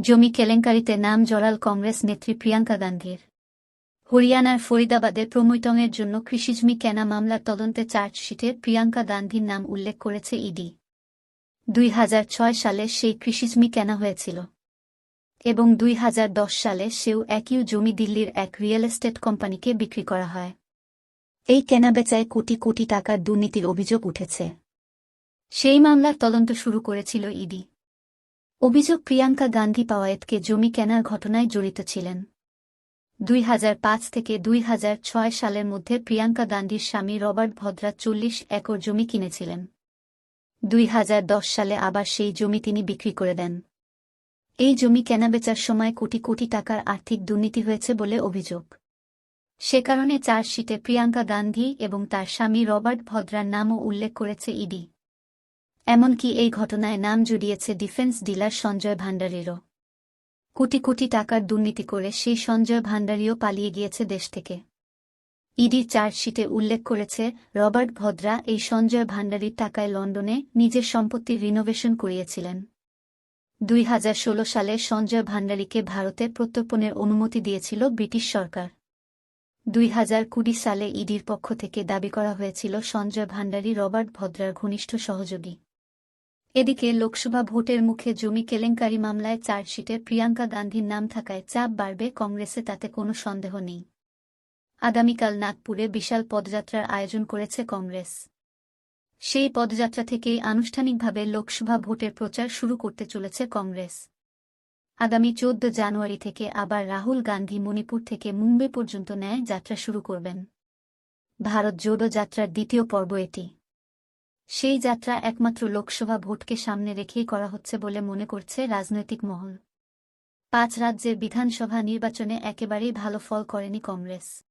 জমি কেলেঙ্কারিতে নাম জড়াল কংগ্রেস নেত্রী প্রিয়াঙ্কা গান্ধীর। হরিয়ানার ফরিদাবাদে প্রমৈটংয়ের জন্য কৃষিজমি কেনা মামলার তদন্তে চার্জশিটে প্রিয়াঙ্কা গান্ধীর নাম উল্লেখ করেছে ইডি। দুই হাজার ছয় সালে সেই কৃষিজমি কেনা হয়েছিল। এবং দুই হাজার দশ সালে সেও একই জমি দিল্লির এক রিয়েল এস্টেট কোম্পানিকে বিক্রি করা হয়। এই কেনাবেচায় কোটি কোটি টাকার দুর্নীতির অভিযোগ উঠেছে। সেই মামলার তদন্ত শুরু করেছিল ইডি। অভিযোগ প্রিয়াঙ্কা গান্ধী পাওয়ায়েতকে জমি কেনার ঘটনায় জড়িত ছিলেন। দুই হাজার পাঁচ থেকে দুই হাজার ছয় সালের মধ্যে প্রিয়াঙ্কা গান্ধীর স্বামী রবার্ট ভদ্রা চল্লিশ একর জমি কিনেছিলেন। দুই হাজার দশ সালে আবার সেই জমি তিনি বিক্রি করে দেন। এই জমি কেনাবেচার সময় কোটি কোটি টাকার আর্থিক দুর্নীতি হয়েছে বলে অভিযোগ। সে কারণে চার্জশিটে প্রিয়াঙ্কা গান্ধী এবং তার স্বামী রবার্ট ভদ্রার নামও উল্লেখ করেছে ইডি। এমনকি এই ঘটনায় নাম জড়িয়েছে ডিফেন্স ডিলার সঞ্জয় ভান্ডারীরও কোটি কোটি টাকার দুর্নীতি করে সেই সঞ্জয় ভান্ডারীও পালিয়ে গিয়েছে দেশ থেকে। ইডি চার্জশিটে উল্লেখ করেছে, রবার্ট ভদ্রা এই সঞ্জয় ভান্ডারীর টাকায় লন্ডনে নিজের সম্পত্তির রিনোভেশন করিয়েছিলেন। দুই হাজার ষোলো সালে সঞ্জয় ভান্ডারীকে ভারতে প্রত্যর্পণের অনুমতি দিয়েছিল ব্রিটিশ সরকার। দুই হাজার কুড়ি সালে ইডির পক্ষ থেকে দাবি করা হয়েছিল, সঞ্জয় ভান্ডারী রবার্ট ভদ্রার ঘনিষ্ঠ সহযোগী। এদিকে লোকসভা ভোটের মুখে জমি কেলেঙ্কারি মামলায় চার্জশিটে প্রিয়াঙ্কা গান্ধীর নাম থাকায় চাপ বাড়বে কংগ্রেসে, তাতে কোনো সন্দেহ নেই। আগামীকাল নাগপুরে বিশাল পদযাত্রার আয়োজন করেছে কংগ্রেস। সেই পদযাত্রা থেকেই আনুষ্ঠানিকভাবে লোকসভা ভোটের প্রচার শুরু করতে চলেছে কংগ্রেস। আগামী চোদ্দ জানুয়ারি থেকে আবার রাহুল গান্ধী মণিপুর থেকে মুম্বই পর্যন্ত ন্যায় যাত্রা শুরু করবেন। ভারত জোড়ো যাত্রার দ্বিতীয় পর্ব এটি। সেই যাত্রা একমাত্র লোকসভা ভোটকে সামনে রেখেই করা হচ্ছে বলে মনে করছে রাজনৈতিক মহল। পাঁচ রাজ্যের বিধানসভা নির্বাচনে একেবারেই ভালো ফল করেনি কংগ্রেস।